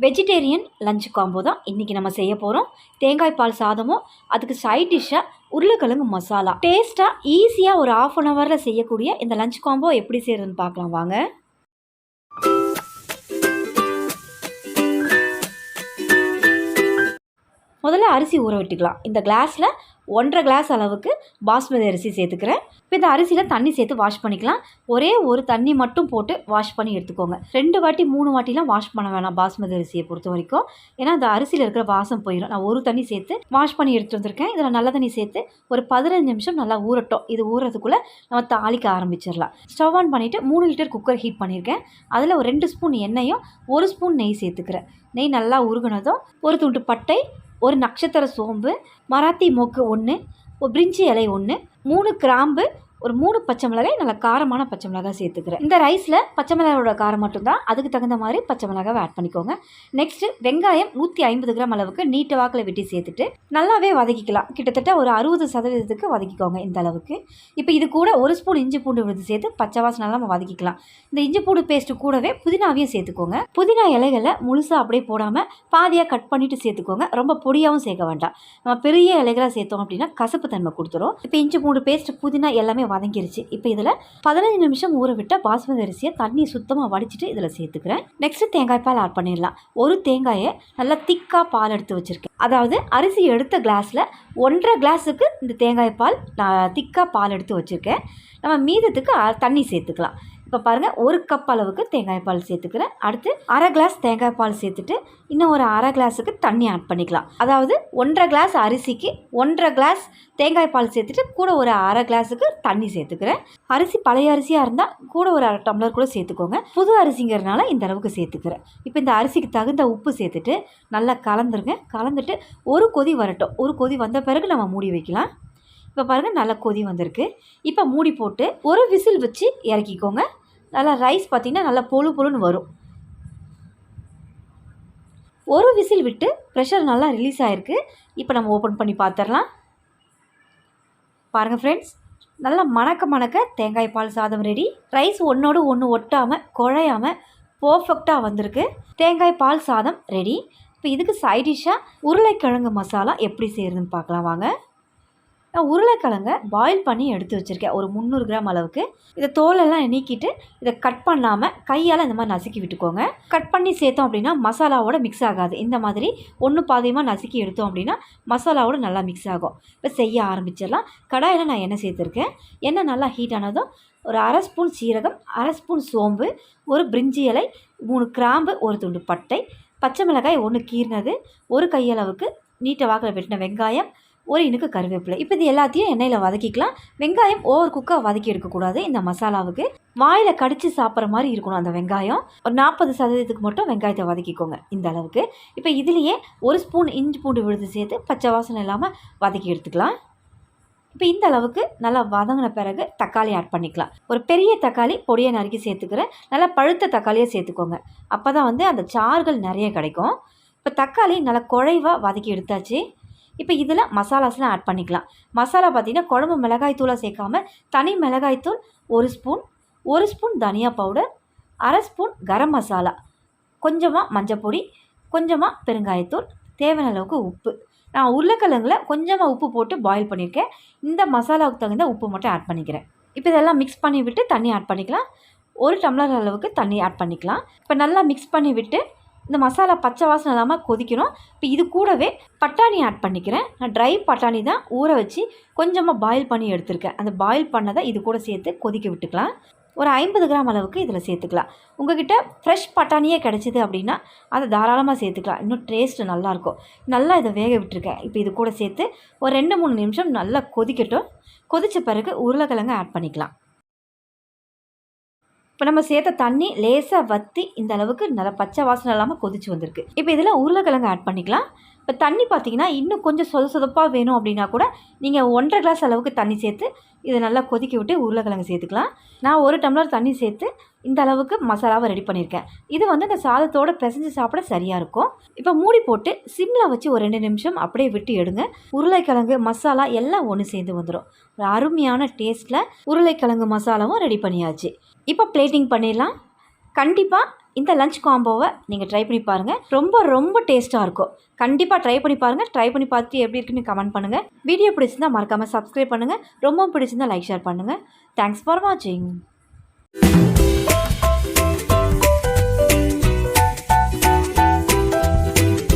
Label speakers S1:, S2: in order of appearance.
S1: Vegetarian lunch combo தான் இன்றைக்கி நம்ம செய்ய போகிறோம் தேங்காய் பால் சாதமும் அதுக்கு சைட் டிஷ்ஷாக உருளைக்கிழங்கு மசாலா. டேஸ்ட்டாக ஈஸியாக ஒரு ஆஃப் அன் ஹவரில் செய்யக்கூடிய இந்த லஞ்ச் காம்போ எப்படி செய்கிறதுன்னு பார்க்கலாம் வாங்க. முதல்ல அரிசி ஊற விட்டுக்கலாம். இந்த கிளாஸில் ஒன்றரை கிளாஸ் அளவுக்கு பாஸ்மதி அரிசி சேர்த்துக்கிறேன். இப்போ இந்த அரிசியில் தண்ணி சேர்த்து வாஷ் பண்ணிக்கலாம். ஒரே ஒரு தண்ணி மட்டும் போட்டு வாஷ் பண்ணி எடுத்துக்கோங்க. ரெண்டு வாட்டி மூணு வாட்டிலாம் வாஷ் பண்ண வேணாம் பாஸ்மதி அரிசியை பொறுத்த வரைக்கும். ஏன்னா அந்த அரிசியில் இருக்கிற வாசம் போயிடும் நான் ஒரு தண்ணி சேர்த்து வாஷ் பண்ணி எடுத்து வந்திருக்கேன். இதில் நல்ல தண்ணி சேர்த்து ஒரு பதினஞ்சு நிமிஷம் நல்லா ஊறட்டும். இது ஊறதுக்குள்ளே நம்ம தாளிக்க ஆரம்பிச்சிடலாம். ஸ்டவ் ஆன் பண்ணிவிட்டு மூணு லிட்டர் குக்கர் ஹீட் பண்ணியிருக்கேன். அதில் ஒரு ரெண்டு ஸ்பூன் எண்ணெயும் ஒரு ஸ்பூன் நெய் சேர்த்துக்கிறேன். நெய் நல்லா உருகுனதும் ஒரு துண்டு பட்டை ஒரு நட்சத்திர சோம்பு மராத்தி மொக்கு ஒன்று ஒரு பிரிஞ்சி இலை ஒன்று மூணு கிராம்பு ஒரு மூணு பச்சை மிளகாய் நல்ல காரமான பச்சை மிளகாய் சேர்த்துக்கிறேன். இந்த ரைஸில் பச்சை மிளகாயோட காரம் மட்டும்தான். அதுக்கு தகுந்த மாதிரி பச்சை மிளகாவை ஆட் பண்ணிக்கோங்க. நெக்ஸ்ட்டு வெங்காயம் நூற்றி ஐம்பது கிராம் அளவுக்கு நீட்ட வாக்கில் வெட்டி சேர்த்துட்டு நல்லாவே வதக்கிக்கலாம். கிட்டத்தட்ட ஒரு அறுபது சதவீதத்துக்கு வதக்கிக்கோங்க இந்த அளவுக்கு. இப்போ இது கூட ஒரு ஸ்பூன் இஞ்சி பூண்டு விழுது சேர்த்து பச்சை வாசனை நம்ம வதக்கிக்கலாம். இந்த இஞ்சி பூண்டு பேஸ்ட்டு கூடவே புதினாவையும் சேர்த்துக்கோங்க. புதினா இலைகளை முழுசாக அப்படியே போடாமல் பாதியாக கட் பண்ணிவிட்டு சேர்த்துக்கோங்க. ரொம்ப பொடியாகவும் சேர்க்க வேண்டாம். நம்ம பெரிய இலைகளாக சேர்த்தோம் அப்படின்னா கசப்பு தன்மை கொடுத்துரும். இப்போ இஞ்சி பூண்டு பேஸ்ட் புதினா எல்லாமே வதங்கிருச்சு. இப்போ இதில் பதினஞ்சு நிமிஷம் ஊற விட்ட பாஸ்மதி அரிசியை தண்ணி சுத்தமாக வடிச்சிட்டு இதில் சேர்த்துக்கிறேன். நெக்ஸ்ட்டு தேங்காய் பால் ஆட் பண்ணிடலாம். ஒரு தேங்காயை நல்லா திக்காக பால் எடுத்து வச்சுருக்கேன். அதாவது அரிசி எடுத்த கிளாஸில் ஒன்றரை கிளாஸுக்கு இந்த தேங்காய் பால் நான் திக்காக பால் எடுத்து வச்சுருக்கேன். நம்ம மீதத்துக்கு தண்ணி சேர்த்துக்கலாம். இப்போ பாருங்கள் ஒரு கப் அளவுக்கு தேங்காய் பால் சேர்த்துக்கிறேன். அடுத்து அரை கிளாஸ் தேங்காய் பால் சேர்த்துட்டு இன்னும் ஒரு அரை கிளாஸுக்கு தண்ணி ஆட் பண்ணிக்கலாம். அதாவது ஒன்றரை கிளாஸ் அரிசிக்கு ஒன்றரை கிளாஸ் தேங்காய் பால் சேர்த்துட்டு கூட ஒரு அரை கிளாஸுக்கு தண்ணி சேர்த்துக்கிறேன். அரிசி பழைய அரிசியாக இருந்தால் கூட ஒரு அரை டம்ளர் கூட சேர்த்துக்கோங்க. புது அரிசிங்கிறதுனால இந்த அளவுக்கு சேர்த்துக்கிறேன். இப்போ இந்த அரிசிக்கு தகுந்த உப்பு சேர்த்துட்டு நல்லா கலந்துருங்க. கலந்துட்டு ஒரு கொதி வரட்டும். ஒரு கொதி வந்த பிறகு நம்ம மூடி வைக்கலாம். இப்போ பாருங்கள் நல்லா கொதி வந்திருக்கு. இப்போ மூடி போட்டு ஒரு விசில் வச்சு இறக்கிக்கோங்க. நல்லா ரைஸ் பார்த்திங்கன்னா நல்லா பொழு பொழுன்னு வரும். ஒரு விசில் விட்டு ப்ரெஷர் நல்லா ரிலீஸ் ஆகிருக்கு இப்போ நம்ம ஓப்பன் பண்ணி பார்த்துடலாம் பாருங்கள் ஃப்ரெண்ட்ஸ் நல்லா மணக்க மணக்க தேங்காய் பால் சாதம் ரெடி ரைஸ் ஒன்றோடு ஒன்று ஒட்டாமல் குழையாமல் பர்ஃபெக்டாக வந்திருக்கு. தேங்காய் பால் சாதம் ரெடி இப்போ இதுக்கு சைடிஷ்ஷாக உருளைக்கிழங்கு மசாலா எப்படி செய்கிறதுன்னு பார்க்கலாம் வாங்க. நான் உருளைக்கிழங்க பாயில் பண்ணி எடுத்து வச்சுருக்கேன். ஒரு முந்நூறு கிராம் அளவுக்கு. இதை தோலெல்லாம் நீக்கிட்டு இதை கட் பண்ணாமல் கையால் இந்த மாதிரி நசுக்கி விட்டுக்கோங்க. கட் பண்ணி சேர்த்தோம் அப்படின்னா மசாலாவோட மிக்ஸ் ஆகாது. இந்த மாதிரி ஒன்று பாதியமாக நசுக்கி எடுத்தோம் அப்படின்னா மசாலாவோட நல்லா மிக்ஸ் ஆகும். இப்போ செய்ய ஆரம்பிச்சிடலாம். கடாயில் நான் எண்ணெய் சேர்த்துருக்கேன். எண்ணெய் நல்லா ஹீட் ஆனதும் ஒரு அரை ஸ்பூன் சீரகம் அரை ஸ்பூன் சோம்பு ஒரு பிரிஞ்சி இலை மூணு கிராம்பு ஒரு துண்டு பட்டை பச்சை மிளகாய் ஒன்று கீர்னது ஒரு கையளவுக்கு நீட்ட வாக்கில் வெட்டின வெங்காயம் ஒரு இனுக்கு கருவேப்பிலை. இப்போ இது எல்லாத்தையும் எண்ணெயில் வதக்கிக்கலாம். வெங்காயம் ஓவர் குக்காக வதக்கி எடுக்கக்கூடாது. இந்த மசாலாவுக்கு வாயில் கடிச்சு சாப்பிட்ற மாதிரி இருக்கணும் அந்த வெங்காயம். ஒரு நாற்பது சதவீதத்துக்கு மட்டும் வெங்காயத்தை வதக்கிக்கோங்க இந்த அளவுக்கு. இப்போ இதுலேயே ஒரு ஸ்பூன் இஞ்சி பூண்டு விழுது சேர்த்து பச்சை வாசனை இல்லாமல் வதக்கி எடுத்துக்கலாம். இப்போ இந்த அளவுக்கு நல்லா வதங்கின பிறகு தக்காளி ஆட் பண்ணிக்கலாம். ஒரு பெரிய தக்காளி பொடியை நறுக்கி சேர்த்துக்கிறேன். நல்லா பழுத்த தக்காளியை சேர்த்துக்கோங்க. அப்போ தான் வந்து அந்த சாறுகள் நிறைய கிடைக்கும். இப்போ தக்காளி நல்லா குழைவாக வதக்கி எடுத்தாச்சு. இப்போ இதில் மசாலாஸ்லாம் ஆட் பண்ணிக்கலாம். மசாலா பார்த்திங்கன்னா குழம்பு மிளகாய் தூளை சேர்க்காம தனி மிளகாய் தூள் ஒரு ஸ்பூன் ஒரு ஸ்பூன் தனியா பவுடர் அரை ஸ்பூன் கரம் மசாலா கொஞ்சமாக மஞ்சப்பொடி கொஞ்சமாக பெருங்காயத்தூள் தேவையான அளவுக்கு உப்பு. நான் உருளைக்கிழங்குல கொஞ்சமாக உப்பு போட்டு பாயில் பண்ணியிருக்கேன் இந்த மசாலாவுக்கு தகுந்த உப்பு மட்டும் ஆட் பண்ணிக்கிறேன். இப்போ இதெல்லாம் மிக்ஸ் பண்ணி விட்டு தண்ணி ஆட் பண்ணிக்கலாம். ஒரு டம்ளர் அளவுக்கு தண்ணி ஆட் பண்ணிக்கலாம். இப்போ நல்லா மிக்ஸ் பண்ணி விட்டு இந்த மசாலா பச்சை வாசனை இல்லாமல் கொதிக்கணும். இப்போ இது கூடவே பட்டாணி ஆட் பண்ணிக்கிறேன். நான் ட்ரை பட்டாணி தான் ஊற வச்சு கொஞ்சமாக பாயில் பண்ணி எடுத்திருக்கேன். அந்த பாயில் பண்ணதை இது கூட சேர்த்து கொதிக்க விட்டுக்கலாம். ஒரு ஐம்பது கிராம் அளவுக்கு இதில் சேர்த்துக்கலாம். உங்ககிட்ட ஃப்ரெஷ் பட்டாணியே கிடச்சிது அப்படின்னா அதை தாராளமாக சேர்த்துக்கலாம். இன்னும் டேஸ்ட்டு நல்லாயிருக்கும் நல்லா இதை வேக விட்டுருக்கேன். இப்போ இது கூட சேர்த்து ஒரு ரெண்டு மூணு நிமிஷம் நல்லா கொதிக்கட்டும். கொதித்த பிறகு உருளைக்கிழங்கு ஆட் பண்ணிக்கலாம். இப்போ நம்ம சேர்த்த தண்ணி லேசாக வற்றி இந்த அளவுக்கு நல்லா பச்சை வாசனை இல்லாமல் கொதிச்சு வந்திருக்கு. இப்போ இதில் உருளைக்கிழங்கு ஆட் பண்ணிக்கலாம். இப்போ தண்ணி பார்த்தீங்கன்னா இன்னும் கொஞ்சம் சொத சொதப்பாக வேணும் அப்படின்னா கூட நீங்கள் ஒன்றரை கிளாஸ் அளவுக்கு தண்ணி சேர்த்து இதை நல்லா கொதிக்க விட்டு உருளைக்கிழங்கு சேர்த்துக்கலாம். நான் ஒரு டம்ளர் தண்ணி சேர்த்து இந்த அளவுக்கு மசாலாவை ரெடி பண்ணியிருக்கேன் இது வந்து இந்த சாதத்தோட பிசைஞ்சு சாப்பிட சரியாக இருக்கும். இப்போ மூடி போட்டு சிம்மில் வச்சு ஒரு ரெண்டு நிமிஷம் அப்படியே விட்டு எடுங்க. உருளைக்கிழங்கு மசாலா எல்லாம் ஒன்று சேர்ந்து வந்துடும் ஒரு அருமையான டேஸ்ட்டில் உருளைக்கிழங்கு மசாலாவும் ரெடி பண்ணியாச்சு. இப்போ பிளேட்டிங் பண்ணிடலாம். கண்டிப்பாக இந்த லஞ்ச் காம்போவை நீங்கள் ட்ரை பண்ணி பாருங்கள் ரொம்ப ரொம்ப டேஸ்ட்டாக இருக்கும். கண்டிப்பாக ட்ரை பண்ணி பாருங்கள் ட்ரை பண்ணி பார்த்துட்டு எப்படி இருக்குன்னு கமெண்ட் பண்ணுங்கள் வீடியோ பிடிச்சிருந்தா மறக்காமல் சப்ஸ்கிரைப் பண்ணுங்கள் ரொம்ப பிடிச்சிருந்தா லைக் ஷேர் பண்ணுங்கள் தேங்க்ஸ் ஃபார் வாட்சிங்